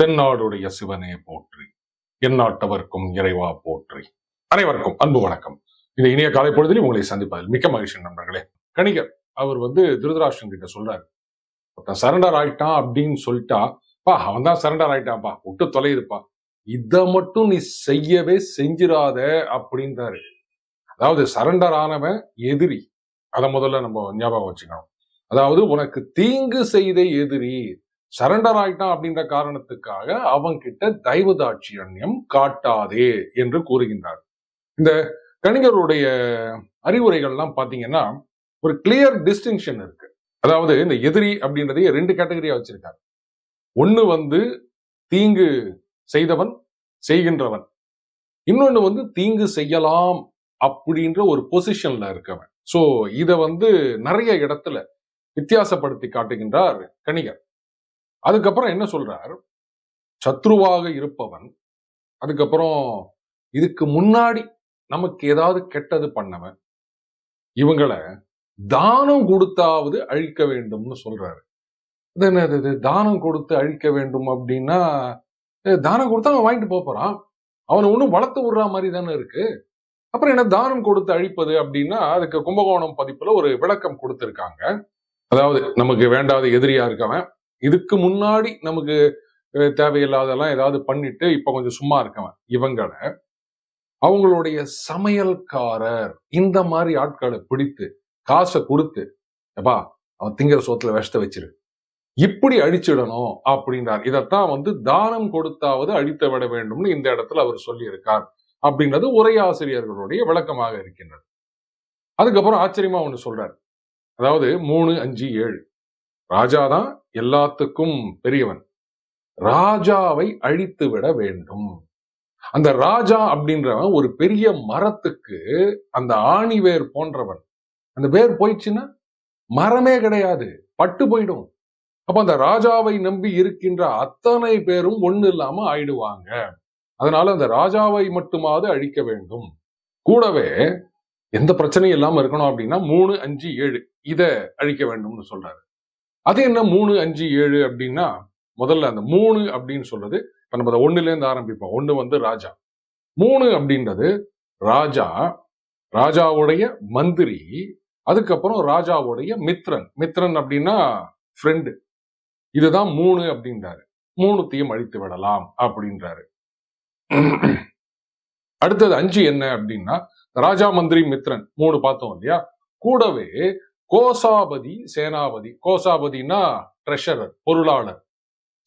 தென்னாடுடைய சிவனே போற்றி எந்நாட்டவர்க்கும் இறைவா போற்றி. அனைவருக்கும் அன்பு வணக்கம். இந்த இனிய காலை பொழுதில் உங்களை சந்திப்பதில் மிக்க மகிழ்ச்சி நண்பர்களே. கணிகர் அவர் வந்து திருதராஷ்டிரன் கிட்ட சொல்றாரு. ஒருத்தன் சரண்டர் ஆயிட்டான் அப்படின்னு சொல்லிட்டா பா அவன் தான் சரண்டர் ஆயிட்டான்ப்பா விட்டு தொலையுதுப்பா இதை மட்டும் நீ செய்யவே செஞ்சிடாத அப்படின்றாரு. அதாவது சரண்டர் ஆனவன் எதிரி. அதை முதல்ல நம்ம ஞாபகம் வச்சுக்கணும். அதாவது உனக்கு தீங்கு செய்த எதிரி சரண்டர் ஆயிட்டான் அப்படின்ற காரணத்துக்காக அவன்கிட்ட தெய்வதாட்சியண்யம் காட்டாதே என்று கூறுகின்றார். இந்த கணிகருடைய அறிவுரைகள்லாம் பாத்தீங்கன்னா ஒரு கிளியர் டிஸ்டிங்ஷன் இருக்கு. அதாவது இந்த எதிரி அப்படின்றதையே ரெண்டு கேட்டகரியா வச்சிருக்காரு. ஒண்ணு வந்து தீங்கு செய்தவன் செய்கின்றவன். இன்னொன்னு வந்து தீங்கு செய்யலாம் அப்படின்ற ஒரு பொசிஷன்ல இருக்கவன். சோ இதை வந்து நிறைய இடத்துல வித்தியாசப்படுத்தி காட்டுகின்றார் கணிகர். அதுக்கப்புறம் என்ன சொல்றார்? சத்ருவாக இருப்பவன் அதுக்கப்புறம் இதுக்கு முன்னாடி நமக்கு ஏதாவது கெட்டது பண்ணவன் இவங்களை தானம் கொடுத்தாவது அழிக்க வேண்டும்னு சொல்றாரு. இது என்னது இது தானம் கொடுத்து அழிக்க வேண்டும் அப்படின்னா தானம் கொடுத்தா அவன் வாங்கிட்டு போறான். அவனை ஒன்றும் வளர்த்து விடுற மாதிரி தானே இருக்கு. அப்புறம் என்ன தானம் கொடுத்து அழிப்பது அப்படின்னா அதுக்கு கும்பகோணம் பதிப்புல ஒரு விளக்கம் கொடுத்துருக்காங்க. அதாவது நமக்கு வேண்டாத எதிரியா இருக்கவன் இதுக்கு முன்னாடி நமக்கு தேவையில்லாதெல்லாம் ஏதாவது பண்ணிட்டு இப்ப கொஞ்சம் சும்மா இருக்கவன் இவங்களை அவங்களுடைய சமையல்காரர் இந்த மாதிரி ஆட்களை பிடித்து காசை கொடுத்து எப்பா அவன் திங்கிற சோத்துல விஷத்தை வச்சிரு. இப்படி அழிச்சிடணும் அப்படின்றார். இதைத்தான் வந்து தானம் கொடுத்தாவது அழித்து விட வேண்டும்னு இந்த இடத்துல அவர் சொல்லியிருக்கார் அப்படின்றது உரையாசிரியர்களுடைய விளக்கமாக இருக்கின்றது. அதுக்கப்புறம் ஆச்சரியமா ஒண்ணு சொல்றார். அதாவது மூணு அஞ்சு ஏழு. ராஜா தான் எல்லாத்துக்கும் பெரியவன். ராஜாவை அழித்து விட வேண்டும். அந்த ராஜா அப்படின்றவன் ஒரு பெரிய மரத்துக்கு அந்த ஆணி வேர் போன்றவன். அந்த வேர் போயிடுச்சுன்னா மரமே கிடையாது பட்டு போயிடும். அப்ப அந்த ராஜாவை நம்பி இருக்கின்ற அத்தனை பேரும் ஒண்ணு இல்லாம ஆயிடுவாங்க. அதனால அந்த ராஜாவை மட்டுமாவது அழிக்க வேண்டும். கூடவே எந்த பிரச்சனையும் இல்லாம இருக்கணும் அப்படின்னா மூணு அஞ்சு ஏழு இதை அழிக்க வேண்டும்னு சொல்றாரு. அது என்ன மூணு அஞ்சு ஏழு அப்படின்னா முதல்ல அந்த மூணு அப்படின்னு சொல்றது இப்ப நம்ம அதை ஒண்ணுல இருந்து ஆரம்பிப்போம். ஒண்ணு வந்து ராஜா. மூணு அப்படின்றது ராஜா ராஜாவுடைய மந்திரி அதுக்கப்புறம் ராஜாவுடைய மித்ரன். மித்ரன் அப்படின்னா ஃப்ரெண்டு இதுதான் மூணு அப்படின்றாரு. மூணுத்தையும் அழித்து விடலாம் அப்படின்றாரு. அடுத்தது அஞ்சு என்ன அப்படின்னா ராஜா மந்திரி மித்ரன். மூணு பார்த்தோம் இல்லையா? கூடவே கோசாபதி சேனாபதி. கோசாபதினா ட்ரெஷரர் பொருளாளர்.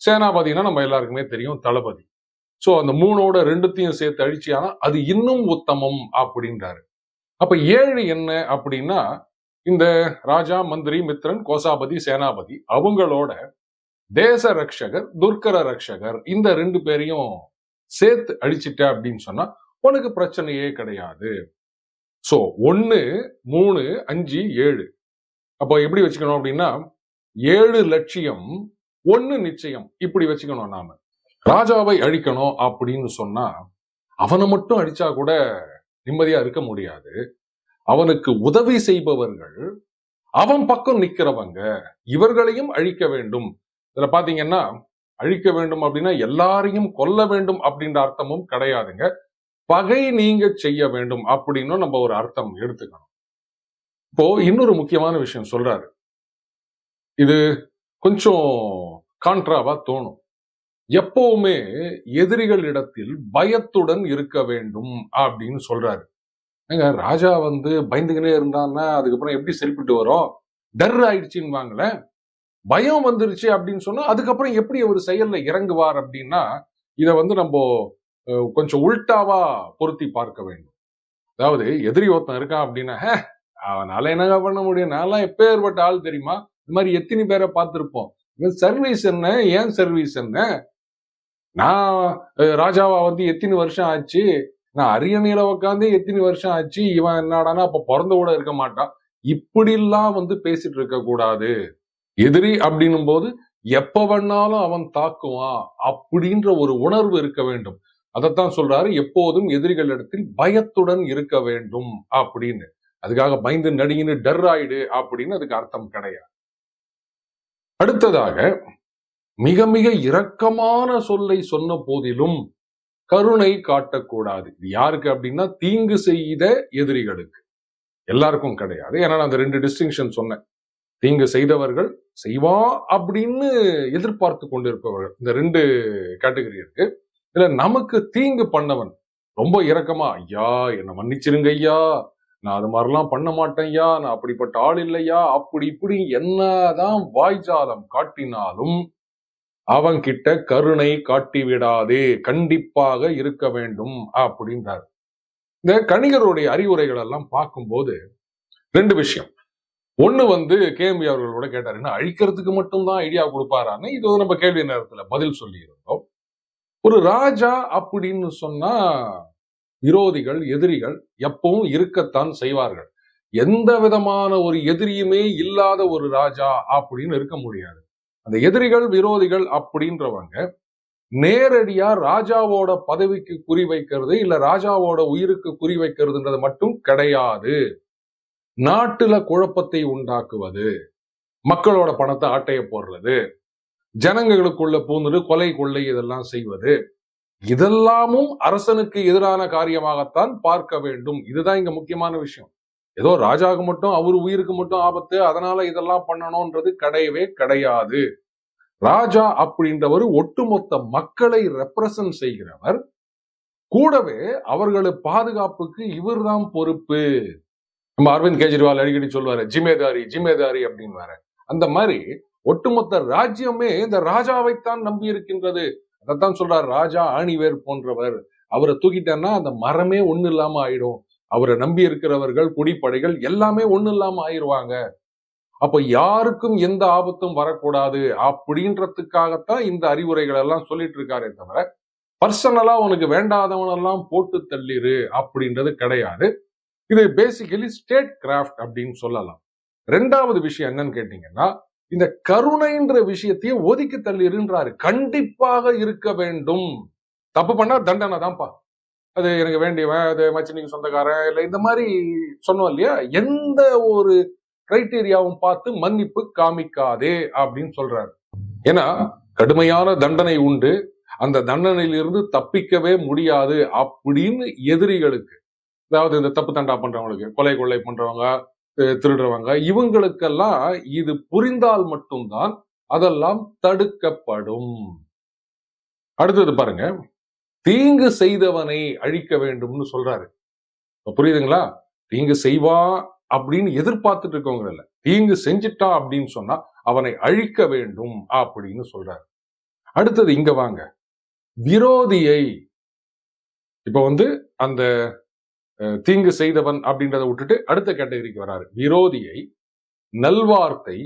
சேனாபதினா நம்ம எல்லாருக்குமே தெரியும் தளபதி. சோ அந்த மூணோட ரெண்டுத்தையும் சேர்த்து அழிச்சியானா அது இன்னும் உத்தமம் அப்படின்றாரு. அப்ப ஏழு என்ன அப்படின்னா இந்த ராஜா மந்திரி மித்ரன் கோசாபதி சேனாபதி அவங்களோட தேச ரக்ஷகர் துர்க்கர ரக்ஷகர் இந்த ரெண்டு பேரையும் சேர்த்து அழிச்சிட்ட அப்படின்னு சொன்னா உனக்கு பிரச்சனையே கிடையாது. சோ ஒன்னு மூணு அஞ்சு ஏழு. அப்போ எப்படி வச்சுக்கணும் அப்படின்னா ஏழு லட்சியம் ஒண்ணு நிச்சயம். இப்படி வச்சுக்கணும் நாம. ராஜாவை அழிக்கணும் அப்படின்னு சொன்னா அவனை மட்டும் அழிச்சா கூட நிம்மதியா இருக்க முடியாது. அவனுக்கு உதவி செய்பவர்கள் அவன் பக்கம் நிக்கிறவங்க இவர்களையும் அழிக்க வேண்டும். இதுல பாத்தீங்கன்னா அழிக்க வேண்டும் அப்படின்னா எல்லாரையும் கொல்ல வேண்டும் அப்படின்ற அர்த்தமும் கிடையாதுங்க. பகை நீங்க செய்ய வேண்டும் அப்படின்னு நம்ம ஒரு அர்த்தம் எடுத்துக்கணும். இப்போ இன்னொரு முக்கியமான விஷயம் சொல்றாரு. இது கொஞ்சம் கான்ட்ராவா தோணும். எப்பவுமே எதிரிகளிடத்தில் பயத்துடன் இருக்க வேண்டும் அப்படின்னு சொல்றாரு. ஏங்க ராஜா வந்து பயந்துக்கினே இருந்தான்னா அதுக்கப்புறம் எப்படி செல்பிட்டு வரும்? டர் ஆயிடுச்சுன்னு பயம் வந்துருச்சு அப்படின்னு சொன்னா அதுக்கப்புறம் எப்படி அவர் செயல்ல இறங்குவார் அப்படின்னா இதை வந்து நம்ம கொஞ்சம் உல்டாவா பொருத்தி பார்க்க வேண்டும். அதாவது எதிரி ஒருத்தன் இருக்கான் அப்படின்னா அவனால என்னங்க பண்ண முடியும்? நான்லாம் எப்பேற்பட்ட ஆள் தெரியுமா? இந்த மாதிரி எத்தனை பேரை பார்த்திருப்போம். சர்வீஸ் என்ன? ஏன் சர்வீஸ் என்ன? நான் ராஜாவா வந்து எத்தனை வருஷம் ஆச்சு? நான் அரியணையில உட்காந்து எத்தனை வருஷம் ஆச்சு? இவன் என்னடானா அப்ப பிறந்த கூட இருக்க மாட்டான். இப்படிலாம் வந்து பேசிட்டு இருக்க கூடாது. எதிரி அப்படின்னும் போது எப்ப வேணாலும் அவன் தாக்குவான் அப்படின்ற ஒரு உணர்வு இருக்க வேண்டும். அதைத்தான் சொல்றாரு எப்போதும் எதிரிகளிடத்தில் பயத்துடன் இருக்க வேண்டும் அப்படின்னு. அதுக்காக பயந்து நடுங்கின்னு டர் ஆயிடு அப்படின்னு அதுக்கு அர்த்தம் கிடையாது. அடுத்ததாக மிக மிக இரக்கமான சொல்லை சொன்ன போதிலும் கருணை காட்டக்கூடாது. இது யாருக்கு அப்படின்னா தீங்கு செய்த எதிரிகளுக்கு. எல்லாருக்கும் கிடையாது. ஏன்னா நான் அந்த ரெண்டு டிஸ்டிங்ஷன் சொன்னேன். தீங்கு செய்தவர்கள் செய்வா அப்படின்னு எதிர்பார்த்து கொண்டிருப்பவர்கள். இந்த ரெண்டு கேட்டகரி இருக்கு. இதுல நமக்கு தீங்கு பண்ணவன் ரொம்ப இரக்கமா ஐயா என்ன மன்னிச்சிருங்க ஐயா. நான் அது மாதிரிலாம் பண்ண மாட்டேன்யா நான் அப்படிப்பட்ட ஆள் இல்லையா அப்படி இப்படி என்னதான் வாய்ஜாலம் காட்டினாலும் அவன்கிட்ட கருணை காட்டி விடாதே கண்டிப்பாக இருக்க வேண்டும் அப்படின்றார். இந்த கணிகருடைய அறிவுரைகள் எல்லாம் பார்க்கும்போது ரெண்டு விஷயம். ஒண்ணு வந்து கேஎம்பி அவர்களோட கேட்டார் என்ன அழிக்கிறதுக்கு மட்டும்தான் ஐடியா கொடுப்பாரான்னு? இது வந்து நம்ம கேள்வி நேரத்துல பதில் சொல்லி இருந்தோம் ஒரு ராஜா அப்படின்னு சொன்னா விரோதிகள் எதிரிகள் எப்பவும் இருக்கத்தான் செய்வார்கள். எந்த விதமான ஒரு எதிரியுமே இல்லாத ஒரு ராஜா அப்படின்னு இருக்க முடியாது. அந்த எதிரிகள் விரோதிகள் அப்படின்றவங்க நேரடியா ராஜாவோட பதவிக்கு குறி வைக்கிறது இல்ல ராஜாவோட உயிருக்கு குறி வைக்கிறதுன்றது மட்டும் கிடையாது. நாட்டுல குழப்பத்தை உண்டாக்குவது மக்களோட பணத்தை ஆட்டைய போடுறது ஜனங்களுக்குள்ள பூந்துட்டு கொலை கொள்ளை இதெல்லாம் செய்வது இதெல்லாமும் அரசனுக்கு எதிரான காரியமாகத்தான் பார்க்க வேண்டும். இதுதான் இங்க முக்கியமான விஷயம். ஏதோ ராஜாவுக்கு மட்டும் அவர் உயிருக்கு மட்டும் ஆபத்து அதனால இதெல்லாம் பண்ணணும்ன்றது கிடையவே கிடையாது. ராஜா அப்படின்றவர் ஒட்டுமொத்த மக்களை ரெப்ரசன்ட் செய்கிறவர். கூடவே அவர்களு பாதுகாப்புக்கு இவர்தான் பொறுப்பு. நம்ம அரவிந்த் கெஜ்ரிவால் அடிக்கடி சொல்லுவாரு ஜிமேதாரி ஜிமேதாரி அப்படின்னு அந்த மாதிரி ஒட்டுமொத்த ராஜ்யமே இந்த ராஜாவைத்தான் நம்பி இருக்கின்றது அதைத்தான் சொல்றாரு ராஜா ஆணிவேர் போன்றவர். அவரை தூக்கிட்டேன்னா அந்த மரமே ஒண்ணு இல்லாம ஆயிடும். அவரை நம்பி இருக்கிறவர்கள் குடிப்படைகள் எல்லாமே ஒண்ணு இல்லாம ஆயிருவாங்க. அப்ப யாருக்கும் எந்த ஆபத்தும் வரக்கூடாது அப்படின்றதுக்காகத்தான் இந்த அறிவுரைகள் எல்லாம் சொல்லிட்டு இருக்காரே தவிர பர்சனலா உனக்கு வேண்டாதவனெல்லாம் போட்டு தள்ளிரு அப்படின்றது கிடையாது. இது பேசிக்கலி ஸ்டேட் கிராஃப்ட் அப்படின்னு சொல்லலாம். ரெண்டாவது விஷயம் என்னன்னு கேட்டீங்கன்னா இந்த கருணைன்ற விஷயத்தையே ஒதுக்கி தள்ளிருன்றாரு. கண்டிப்பாக இருக்க வேண்டும். தப்பு பண்ணா தண்டனை தான்ப்பா. அது எனக்கு வேண்டியவன் அது மச்சினிக்கு சொந்தக்காரன் இல்லை இந்த மாதிரி சொன்னோம் இல்லையா? எந்த ஒரு கிரைட்டீரியாவும் பார்த்து மன்னிப்பு காமிக்காதே அப்படின்னு சொல்றாரு. ஏன்னா கடுமையான தண்டனை உண்டு. அந்த தண்டனையிலிருந்து தப்பிக்கவே முடியாது அப்படின்னு எதிரிகளுக்கு. அதாவது இந்த தப்பு தண்டா பண்றவங்களுக்கு கொலை கொள்ளை பண்றவங்க திருடுறவங்க. இவங்களுக்கெல்லாம் இது புரிந்தால் மட்டும்தான் அதெல்லாம் தடுக்கப்படும். அடுத்தது பாருங்க. தீங்கு செய்தவனை அழிக்க வேண்டும்னு சொல்றாரு. புரியுதுங்களா? தீங்கு செய்வா அப்படின்னு எதிர்பார்த்துட்டு இருக்கவங்க இல்ல. தீங்கு செஞ்சிட்டா அப்படின்னு சொன்னா அவனை அழிக்க வேண்டும் அப்படின்னு சொல்றாரு. அடுத்தது இங்க வாங்க. விரோதியை இப்ப வந்து அந்த தீங்கு செய்தவன் அப்படின்றத விட்டுட்டு அடுத்த கேட்டகரிக்கு வராரு. விரோதியை நல்வார்த்தை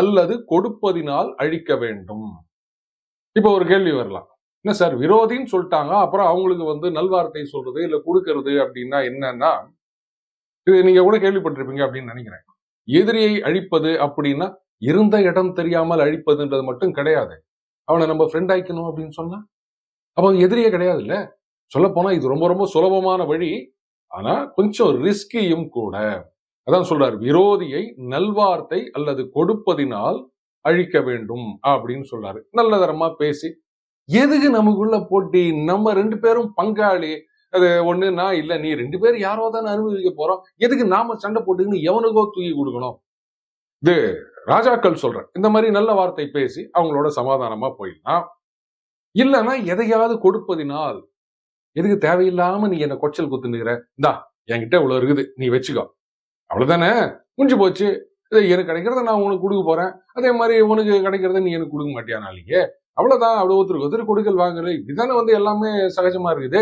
அல்லது கொடுப்பதினால் அழிக்க வேண்டும். இப்ப ஒரு கேள்வி வரலாம். என்ன சார் விரோதின்னு சொல்லிட்டாங்க அப்புறம் அவங்களுக்கு வந்து நல்வார்த்தை சொல்றது இல்ல கொடுக்கறது அப்படின்னா என்னன்னா இது நீங்க கூட கேள்விப்பட்டிருப்பீங்க அப்படின்னு நினைக்கிறேன். எதிரியை அழிப்பது அப்படின்னா இருந்த இடம் தெரியாமல் அழிப்பதுன்றது மட்டும் கிடையாது. அவனை நம்ம ஃப்ரெண்ட் ஆயிக்கணும் அப்படின்னு சொன்னா அப்ப எதிரியே கிடையாது இல்ல சொல்ல போனா இது ரொம்ப ரொம்ப சுலபமான வழி. ஆனா கொஞ்சம் ரிஸ்கியும் கூட. அதான் சொல்றாரு விரோதியை நல்வார்த்தை அல்லது கொடுப்பதினால் அழிக்க வேண்டும் அப்படின்னு சொல்றாரு. நல்ல தரமா பேசி எதுக்கு நமக்குள்ள போட்டி? நம்ம ரெண்டு பேரும் பங்காளி. அது ஒண்ணு நான் இல்ல நீ ரெண்டு பேரும் யாரோ தானே அனுபவிக்க போறோம். எதுக்கு நாம சண்டை போட்டுக்கின்னு எவனுக்கோ தூக்கி கொடுக்கணும்? இது ராஜாக்கள் சொல்றேன் இந்த மாதிரி நல்ல வார்த்தை பேசி அவங்களோட சமாதானமா போயிடலாம் இல்லைன்னா எதையாவது கொடுப்பதினால் எதுக்கு தேவையில்லாம நீ என்ன கொச்சல் குத்துனுக்கிற இந்தா என்கிட்ட இவ்வளவு இருக்குது நீ வச்சுக்கோ. அவ்வளவுதானே? முடிஞ்சு போச்சு. எனக்கு கிடைக்கிறத நான் உனக்கு கொடுக்க போறேன். அதே மாதிரி உனக்கு கிடைக்கிறத நீ எனக்கு கொடுக்க மாட்டியா நாளைக்கு? அவ்வளவுதான் அவ்வளவு ஒருத்தருக்கு ஒருத்தர் கொடுக்கல் வாங்குறது. இதுதானே வந்து எல்லாமே சகஜமா இருக்குது.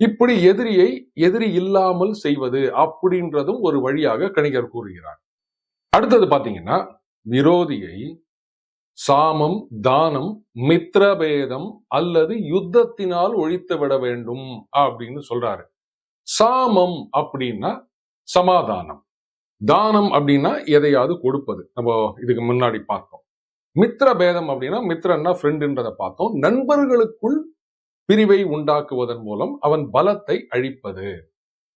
இப்படி எதிரியை எதிரி இல்லாமல் செய்வது அப்படின்றதும் ஒரு வழியாக கணிகர் கூறுகிறார். அடுத்தது பாத்தீங்கன்னா விரோதியை சாமம் தானம் மித்ரபேதம் அல்லது யுத்தத்தினால் ஒழித்து விட வேண்டும் அப்படின்னு சொல்றாரு. சாமம் அப்படின்னா சமாதானம். தானம் அப்படின்னா எதையாவது கொடுப்பது. நம்ம இதுக்கு முன்னாடி பார்த்தோம். மித்ர பேதம் அப்படின்னா மித்ரன்னா ஃப்ரெண்டுன்றதை பார்த்தோம். நண்பர்களுக்குள் பிரிவை உண்டாக்குவதன் மூலம் அவன் பலத்தை அழிப்பது.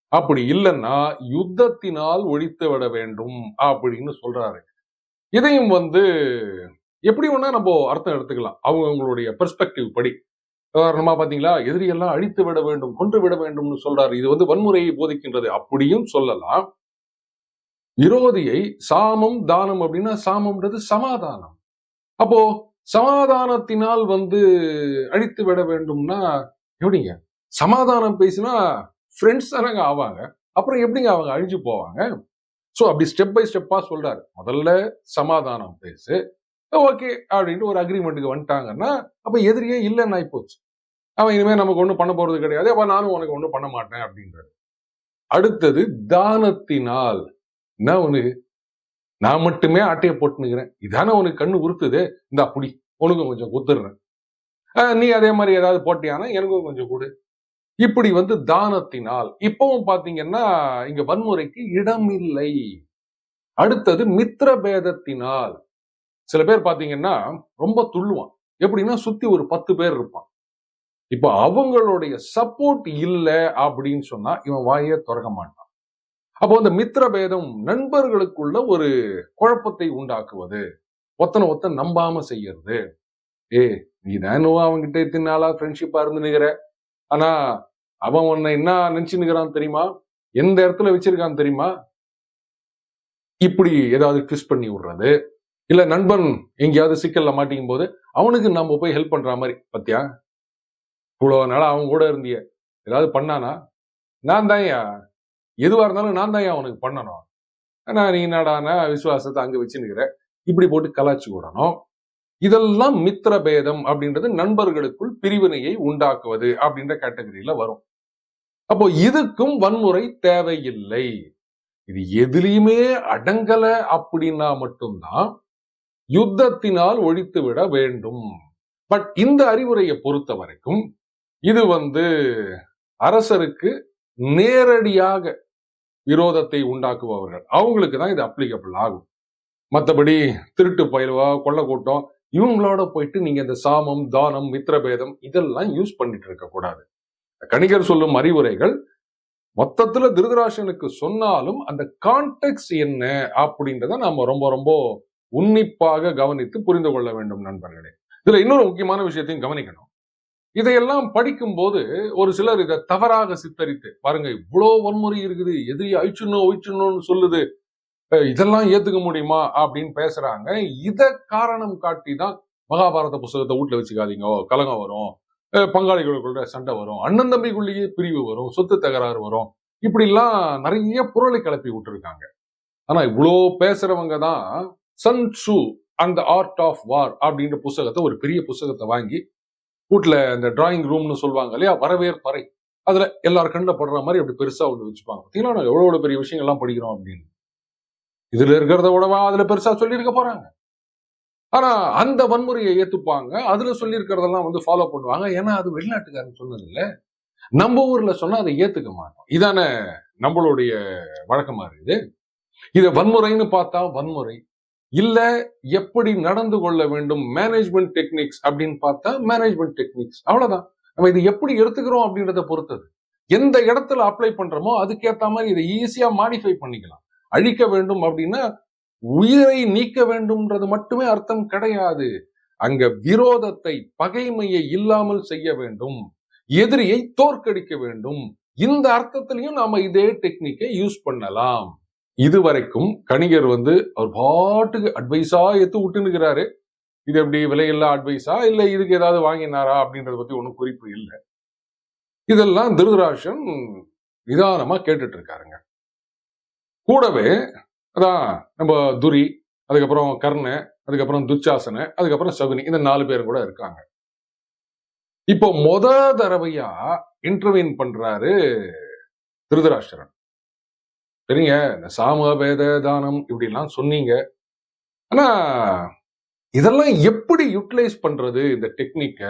அப்படி இல்லைன்னா யுத்தத்தினால் ஒழித்து விட வேண்டும் அப்படின்னு சொல்றாரு. இதையும் வந்து எப்படி வேணா நம்ம அர்த்தம் எடுத்துக்கலாம். அவங்க அவங்களுடைய பெர்ஸ்பெக்டிவ் படி. உதாரணமா பாத்தீங்களா எதிரியெல்லாம் அழித்து விட வேண்டும் கொன்று விட வேண்டும்னு சொல்றாரு. இது வந்து வன்முறையை போதிக்கின்றது அப்படியும் சொல்லலாம். விரோதியை சாமம் தானம் அப்படின்னா சாமம்ன்றது சமாதானம். அப்போ சமாதானத்தினால் வந்து அழித்து விட வேண்டும்னா எப்படிங்க? சமாதானம் பேசினா ஃப்ரெண்ட்ஸ் தானங்க ஆவாங்க. அப்புறம் எப்படிங்க அவங்க அழிஞ்சு போவாங்க? ஸோ அப்படி ஸ்டெப் பை ஸ்டெப்பா சொல்றாரு. முதல்ல சமாதானம் பேசு. ஓகே அப்படின்ட்டு ஒரு அக்ரிமெண்ட்டுக்கு வந்துட்டாங்கன்னா அப்போ எதிரியே இல்லைன்னு ஆயிப்போச்சு அவன் இனிமேல் நமக்கு ஒன்றும் பண்ண போறது கிடையாது. அப்போ நானும் உனக்கு ஒன்றும் பண்ண மாட்டேன் அப்படின்றாரு. அடுத்தது தானத்தினால் என்ன உனக்கு நான் மட்டுமே ஆட்டையை போட்டுனுக்கிறேன் இதானே உனக்கு கண்ணு உறுத்துது? இந்த அப்படி உனக்கும் கொஞ்சம் குத்துடுறேன் ஆஹ் நீ அதே மாதிரி ஏதாவது போட்டியானா எனக்கும் கொஞ்சம் கொடு. இப்படி வந்து தானத்தினால் இப்பவும் பாத்தீங்கன்னா இங்க வன்முறைக்கு இடமில்லை. அடுத்தது மித்திர பேதத்தினால் சில பேர் பார்த்தீங்கன்னா ரொம்ப துள்ளுவான். எப்படின்னா சுத்தி ஒரு பத்து பேர் இருப்பான். இப்ப அவங்களுடைய சப்போர்ட் இல்ல அப்படின்னு சொன்னா இவன் வாயே திறக்க மாட்டான். அப்போ அந்த மித்திர பேதம் நண்பர்களுக்குள்ள ஒரு குழப்பத்தை உண்டாக்குவது ஒத்தனை ஒத்தன் நம்பாம செய்யறது. ஏ நீ தானும் அவன்கிட்ட இத்தனை நாளா ஃப்ரெண்ட்ஷிப்பா இருந்து நிக்கிற? ஆனா அவன் உன்னை என்ன நினைச்சு நிக்கிறான் தெரியுமா? எந்த இடத்துல வச்சிருக்கான் தெரியுமா? இப்படி ஏதாவது ட்விஸ்ட் பண்ணி விடுறது. இல்ல நண்பன் எங்கேயாவது சிக்கல்ல மாட்டிக்கும் போது அவனுக்கு நம்ம போய் ஹெல்ப் பண்ற மாதிரி பத்தியா? இவ்வளவு நாளாக அவன் கூட இருந்திய. ஏதாவது பண்ணானா? நான் தான்யா எதுவா இருந்தாலும் நான் தான் அவனுக்கு பண்ணணும். ஆனால் நீ என்னடானா விசுவாசத்தை அங்க வச்சுன்னுக்கிற? இப்படி போட்டு கலாச்சி விடணும். இதெல்லாம் மித்திர பேதம் அப்படின்றது நண்பர்களுக்குள் பிரிவினையை உண்டாக்குவது அப்படின்ற கேட்டகரியில வரும். அப்போ இதுக்கும் வன்முறை தேவையில்லை. இது எதுலையுமே அடங்கல அப்படின்னா மட்டும்தான் யுத்தத்தினால் ஒழித்து விட வேண்டும். பட் இந்த அறிவுரையை பொறுத்த வரைக்கும் இது வந்து அரசருக்கு நேரடியாக விரோதத்தை உண்டாக்குபவர்கள். அவங்களுக்கு தான் இது அப்ளிகபிள் ஆகும். மற்றபடி திருட்டு பயிலுவா கொள்ள கூட்டம் இவங்களோட போயிட்டு நீங்க இந்த சாமம் தானம் மித்திரபேதம் இதெல்லாம் யூஸ் பண்ணிட்டு இருக்க கூடாது. கணிகர் சொல்லும் அறிவுரைகள் மொத்தத்துல திருதராசனுக்கு சொன்னாலும் அந்த கான்டெக்ட் என்ன அப்படின்றத நாம ரொம்ப ரொம்ப உன்னிப்பாக கவனித்து புரிந்து கொள்ள வேண்டும் நண்பர்களே. இதுல இன்னொரு முக்கியமான விஷயத்தையும் கவனிக்கணும். இதையெல்லாம் படிக்கும்போது ஒரு சிலர் இதை தவறாக சித்தரித்து பாருங்க இவ்வளோ வன்முறை இருக்குது எதிரி அழிச்சுணும் ஒழிச்சுணும்னு சொல்லுது. இதெல்லாம் ஏத்துக்க முடியுமா? அப்படின்னு பேசுறாங்க. இத காரணம் காட்டி தான் மகாபாரத புஸ்தகத்தை வீட்டுல வச்சுக்காதீங்க. கலகம் வரும். அஹ் பங்காளிகளுக்குள்ள சண்டை வரும். அண்ணன் தம்பிக்குள்ளேயே பிரிவு வரும். சொத்து தகராறு வரும். இப்படிலாம் நிறைய புரளை கிளப்பி விட்டுருக்காங்க. ஆனா இவ்வளோ பேசுறவங்க தான் சன் சு அந்த ஆர்ட் ஆஃப் வார் அப்படின்ற புஸ்தகத்தை ஒரு பெரிய புஸ்தகத்தை வாங்கி வீட்டில் இந்த டிராயிங் ரூம்னு சொல்லுவாங்க இல்லையா வரவேற்பறை. அதுல எல்லார் கண்ணில் படுற மாதிரி அப்படி பெருசா ஒன்று வச்சுப்பாங்க. பார்த்தீங்களா நாங்கள் எவ்வளோ பெரிய விஷயங்கள்லாம் படிக்கிறோம் அப்படின்னு. இதுல இருக்கிறத விடவா அதுல பெருசா சொல்லியிருக்க போறாங்க. ஆனா அந்த வன்முறையை ஏத்துப்பாங்க. அதுல சொல்லியிருக்கிறதெல்லாம் வந்து ஃபாலோ பண்ணுவாங்க. ஏன்னா அது வெளிநாட்டுக்காரன் சொன்னது இல்ல. நம்ம ஊர்ல சொன்னா அதை ஏத்துக்க மாட்டோம். இதானே நம்மளுடைய வழக்கமா இருக்குது. இதை வன்முறைன்னு பார்த்தா வன்முறை. இல்ல எப்படி நடந்து கொள்ள வேண்டும் மேனேஜ்மெண்ட் டெக்னிக்ஸ் அப்படின்னு பார்த்தா மேனேஜ்மெண்ட் டெக்னிக்ஸ் அவ்வளவுதான். நம்ம இது எப்படி எடுத்துக்கிறோம் அப்படின்றத பொறுத்தது. எந்த இடத்துல அப்ளை பண்றோமோ அதுக்கேத்த மாதிரி இதை ஈஸியா மாடிஃபை பண்ணிக்கலாம். அழிக்க வேண்டும் அப்படின்னா உயிரை நீக்க வேண்டும்ன்றது மட்டுமே அர்த்தம் கிடையாது. அங்க விரோதத்தை பகைமையை இல்லாமல் செய்ய வேண்டும். எதிரியை தோற்கடிக்க வேண்டும். இந்த அர்த்தத்திலையும் நாம இதே டெக்னிக்கை யூஸ் பண்ணலாம். இதுவரைக்கும் கணிகர் வந்து அவர் பாட்டுக்கு அட்வைஸா எடுத்து விட்டுனுக்கிறாரு இது எப்படி விலையில்லா அட்வைஸா இல்ல இதுக்கு ஏதாவது வாங்கினாரா? அப்படின்றத பத்தி ஒன்றும் குறிப்பு இல்லை. இதெல்லாம் திருதராஷன் நிதானமா கேட்டுட்டு இருக்காருங்க கூடவே அதான் நம்ம துரி அதுக்கப்புறம் கர்ண அதுக்கப்புறம் துச்சாசன அதுக்கப்புறம் சகுனி இந்த நாலு பேர் கூட இருக்காங்க. இப்போ மொத தடவையா இன்டர்வியூன் பண்றாரு திருதராஷ்டிரன் சரிங்க. இந்த சாம வேத தானம் இப்படிலாம் சொன்னீங்க. ஆனா இதெல்லாம் எப்படி யூட்டிலைஸ் பண்றது இந்த டெக்னிக்க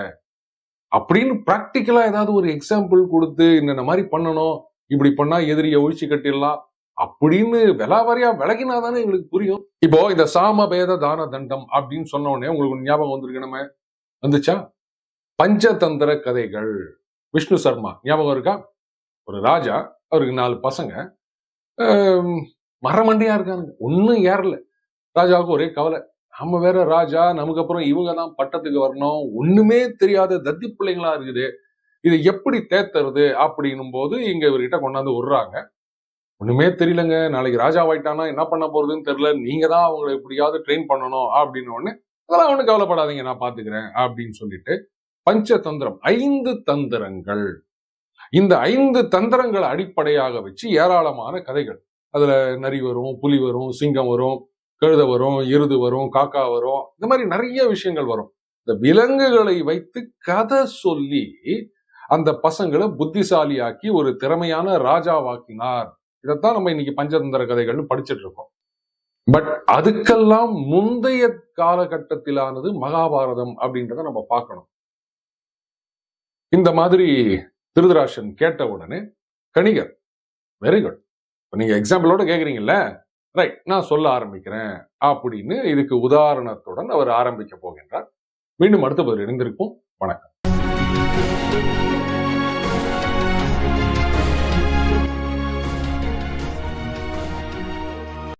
அப்படின்னு பிராக்டிக்கலா ஏதாவது ஒரு எக்ஸாம்பிள் கொடுத்து இந்த மாதிரி பண்ணணும்? இப்படி பண்ணா எதிரிய ஒழிச்சு கட்டிடலாம். அப்படின்னு விலாவாரியா விலகினா தானே எங்களுக்கு புரியும். இப்போ இந்த சாம பேத தான தண்டம் அப்படின்னு சொன்ன உடனே உங்களுக்கு ஞாபகம் வந்திருக்கணுமே வந்துச்சா? பஞ்சதந்திர கதைகள். விஷ்ணு சர்மா. ஞாபகம் இருக்கா? ஒரு ராஜா அவருக்கு நாலு பசங்க. ஆம், இருக்காங்க இருக்கானுங்க. ஒன்னும் ஏறல. ராஜாவுக்கு ஒரே கவலை. நம்ம வேற ராஜா நமக்கு அப்புறம் இவங்க தான் பட்டத்துக்கு வரணும். ஒண்ணுமே தெரியாத தத்தி பிள்ளைங்களா இருக்குது. இதை எப்படி தேத்துறது அப்படின்னும் போது இங்க இவர்கிட்ட கொண்டாந்து விடுறாங்க. ஒண்ணுமே தெரியலங்க. நாளைக்கு ராஜாவாயிட்டானா என்ன பண்ண போறதுன்னு தெரியல. நீங்க தான் அவங்களை எப்படியாவது ட்ரெயின் பண்ணணும் அப்படின்னு உடனே அதெல்லாம் ஒன்றும் கவலைப்படாதீங்க. நான் பாத்துக்கிறேன். அப்படின்னு சொல்லிட்டு பஞ்சதந்திரம் ஐந்து தந்திரங்கள். இந்த ஐந்து தந்திரங்களை அடிப்படையாக வச்சு ஏராளமான கதைகள். அதுல நரி வரும் புலி வரும் சிங்கம் வரும் கழுத வரும் எருது வரும் காக்கா வரும். இந்த மாதிரி நிறைய விஷயங்கள் வரும். இந்த விலங்குகளை வைத்து கதை சொல்லி அந்த பசங்களை புத்திசாலியாக்கி ஒரு திறமையான ராஜாவாக்கினார். இதைத்தான் நம்ம இன்னைக்கு பஞ்சதந்திர கதைகள்னு படிச்சுட்டு இருக்கோம். பட் அதுக்கெல்லாம் முந்தைய காலகட்டத்திலானது மகாபாரதம் அப்படின்றத நம்ம பார்க்கணும். இந்த மாதிரி திருதராஷன் கேட்ட உடனே கணிகர் வெரி குட் நீங்க எக்ஸாம்பிளோட கேக்குறீங்கல்ல? ரைட் நான் சொல்ல ஆரம்பிக்கிறேன். அப்படின்னு இதுக்கு உதாரணத்துடன் அவர் ஆரம்பிக்க போகின்றார். மீண்டும் அடுத்த பதில் இணைந்திருப்போம். வணக்கம்.